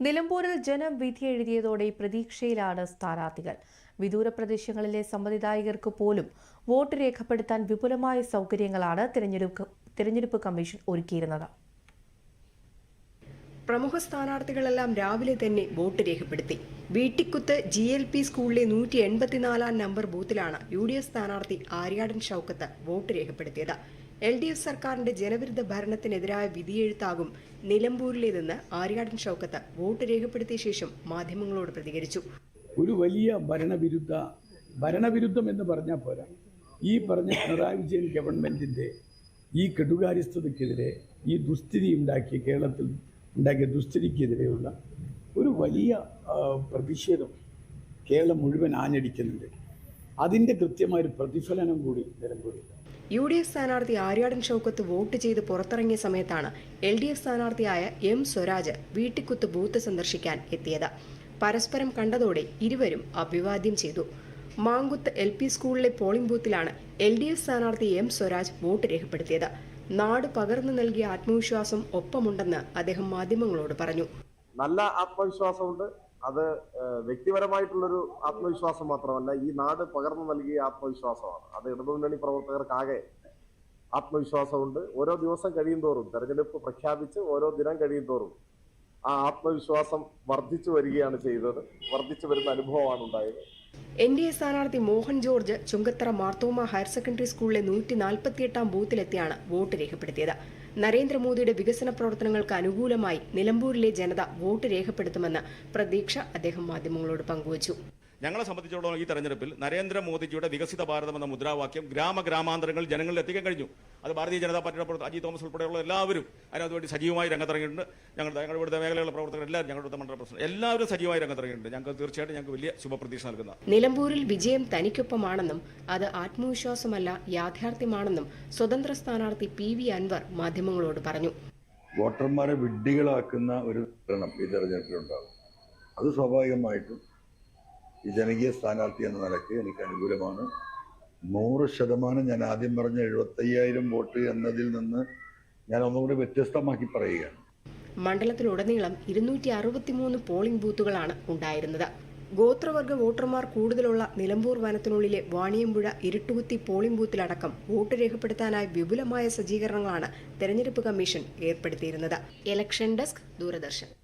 നിലമ്പൂരിൽ ജനം വിധി എഴുതിയതോടെ പ്രതീക്ഷയിലാണ് സ്ഥാനാർത്ഥികൾ. വിദൂര പ്രദേശങ്ങളിലെ സമ്മതിദായകർക്ക് പോലും വോട്ട് രേഖപ്പെടുത്താൻ വിപുലമായ സൗകര്യങ്ങളാണ് തിരഞ്ഞെടുപ്പ് തിരഞ്ഞെടുപ്പ് കമ്മീഷൻ ഒരുക്കിയിരുന്നത്. പ്രമുഖ സ്ഥാനാർത്ഥികളെല്ലാം രാവിലെ തന്നെ വോട്ട് രേഖപ്പെടുത്തി. വീട്ടിക്കുത്ത് ജി എൽ പി സ്കൂളിലെ നൂറ്റി എൺപത്തിനാലാം നമ്പർ ബൂത്തിലാണ് യു ഡി എഫ് സ്ഥാനാർത്ഥി ആര്യാടൻ ഷൌക്കത്ത് വോട്ട് രേഖപ്പെടുത്തിയത്. എൽ ഡി എഫ് സർക്കാരിന്റെ ജനവിരുദ്ധ ഭരണത്തിനെതിരായ വിധിയെഴുത്താകും നിലമ്പൂരിലേതെന്ന് ആര്യാടൻ ഷൗക്കത്ത് വോട്ട് രേഖപ്പെടുത്തിയ ശേഷം മാധ്യമങ്ങളോട് പ്രതികരിച്ചു. ഒരു വലിയ ഭരണവിരുദ്ധ ഭരണവിരുദ്ധം എന്ന് പറഞ്ഞാൽ പോരാ. ഈ പറഞ്ഞ പിണറായി വിജയൻ ഗവൺമെന്റിന്റെ ഈ കെടുകാര്യസ്ഥതയ്ക്കെതിരെ ഈ ദുസ്ഥിതി ഉണ്ടാക്കിയ കേരളത്തിൽ ഉണ്ടാക്കിയ ദുസ്ഥിതിക്കെതിരെയുള്ള ഒരു വലിയ പ്രതിഷേധം കേരളം മുഴുവൻ ആഞ്ഞടിക്കുന്നുണ്ട്. അതിന്റെ കൃത്യമായൊരു പ്രതിഫലനം കൂടി നിലമ്പൂരിൽ യു ഡി എഫ് സ്ഥാനാർത്ഥി ആര്യാടൻ ചൗക്കത്ത് വോട്ട് ചെയ്ത് പുറത്തിറങ്ങിയ സമയത്താണ് എൽ ഡി എഫ് സ്ഥാനാർത്ഥിയായ എം സ്വരാജ് വീട്ടിക്കുത്ത് ബൂത്ത് സന്ദർശിക്കാൻ എത്തിയത്. പരസ്പരം കണ്ടതോടെ ഇരുവരും അഭിവാദ്യം ചെയ്തു. മാങ്കുത്ത് എൽ പി സ്കൂളിലെ പോളിംഗ് ബൂത്തിലാണ് എൽ ഡി എഫ് സ്ഥാനാർത്ഥി എം സ്വരാജ് വോട്ട് രേഖപ്പെടുത്തിയത്. നാട് പകർന്നു നൽകിയ ആത്മവിശ്വാസം ഒപ്പമുണ്ടെന്ന് അദ്ദേഹം മാധ്യമങ്ങളോട് പറഞ്ഞു. നല്ല ആത്മവിശ്വാസമുണ്ട്. അത് വ്യക്തിപരമായിട്ടുള്ളൊരു ആത്മവിശ്വാസം മാത്രമല്ല ഈ നാട് പകർന്നു നൽകിയ ആത്മവിശ്വാസമാണ്. അത് ഇടതുമുന്നണി പ്രവർത്തകർക്കാകെ ആത്മവിശ്വാസമുണ്ട്. ഓരോ ദിവസം കഴിയും തോറും തെരഞ്ഞെടുപ്പ് പ്രഖ്യാപിച്ച് ഓരോ ദിനം കഴിയും തോറും ആ ആത്മവിശ്വാസം വർദ്ധിച്ചു വരികയാണ് ചെയ്തത്. വർദ്ധിച്ചു വരുന്ന അനുഭവമാണ് ഉണ്ടായത്. എൻ ഡി എ സ്ഥാനാർത്ഥി Mohan George Chungathara Marthoma higher secondary സ്കൂളിലെ നൂറ്റി നാൽപ്പത്തിയെട്ടാം ബൂത്തിലെത്തിയാണ് വോട്ട് രേഖപ്പെടുത്തിയത്. നരേന്ദ്രമോദിയുടെ വികസന പ്രവർത്തനങ്ങൾക്ക് അനുകൂലമായി നിലമ്പൂരിലെ ജനത വോട്ട് രേഖപ്പെടുത്തുമെന്ന് പ്രതീക്ഷ അദ്ദേഹം മാധ്യമങ്ങളോട് പങ്കുവച്ചു. ഞങ്ങളെ സംബന്ധിച്ചിടത്തോളം ഈ തെരഞ്ഞെടുപ്പിൽ നരേന്ദ്രമോദിജിയുടെ വികസിത ഭാരതം എന്ന മുദ്രാവാക്യം ഗ്രാമ ഗ്രാമാന്തരങ്ങൾ ജനങ്ങളിൽ എത്തിക്കാൻ കഴിഞ്ഞു. അത് ഭാരതീയ ജനതാ പാർട്ടിയുടെ പ്രവർത്തകർ അജി തോമസ് ഉൾപ്പെടെയുള്ള എല്ലാവരും അതിനകത്ത് വേണ്ടി സജീവമായി രംഗത്തിറങ്ങിയിട്ടുണ്ട്. ഞങ്ങളുടെ ഞങ്ങളുടെ ഇവിടുത്തെ മേഖലയിലുള്ള പ്രവർത്തകർ എല്ലാവരും ഞങ്ങളുടെ ഇവിടുത്തെ മണ്ഡല പ്രസിഡന്റ് എല്ലാവരും സജീവമായി രംഗത്തിറങ്ങിയിട്ടുണ്ട്. ഞങ്ങൾക്ക് തീർച്ചയായിട്ടും ഞങ്ങൾക്ക് വലിയ ശുഭപ്രതീക്ഷ നൽകുന്ന നിലമ്പൂരിൽ വിജയം തനിക്കൊപ്പമാണെന്നും അത് ആത്മവിശ്വാസമല്ല യാഥാർത്ഥ്യമാണെന്നും സ്വതന്ത്ര സ്ഥാനാർത്ഥി പി വി അൻവർ മാധ്യമങ്ങളോട് പറഞ്ഞു. വോട്ടർമാരെ വിഡ്ഢികളാക്കുന്ന ഒരു ഈ തെരഞ്ഞെടുപ്പിലുണ്ടാകും. അത് സ്വാഭാവികമായിട്ടും ജനകീയ സ്ഥാനാർത്ഥി എന്ന നിലയ്ക്ക് എനിക്ക് അനുകൂലമാണ്. നൂറ് ശതമാനം ഞാൻ ആദ്യം പറഞ്ഞ എഴുപത്തയ്യായിരം വോട്ട് എന്നതിൽ നിന്ന് ഞാൻ ഒന്നുകൂടി വ്യത്യസ്തമാക്കി പറയുകയാണ്. മണ്ഡലത്തിലുടനീളം ഇരുന്നൂറ്റി അറുപത്തിമൂന്ന് പോളിംഗ് ബൂത്തുകളാണ് ഉണ്ടായിരുന്നത്. ഗോത്രവർഗ വോട്ടർമാർ കൂടുതലുള്ള നിലമ്പൂർ വനത്തിനുള്ളിലെ വാണിയമ്പുഴ ഇരുട്ടുകുത്തി പോളിംഗ് ബൂത്തിലടക്കം വോട്ട് രേഖപ്പെടുത്താനായി വിപുലമായ സജ്ജീകരണങ്ങളാണ് തെരഞ്ഞെടുപ്പ് കമ്മീഷൻ ഏർപ്പെടുത്തിയിരുന്നത്. Election desk Doordarshan.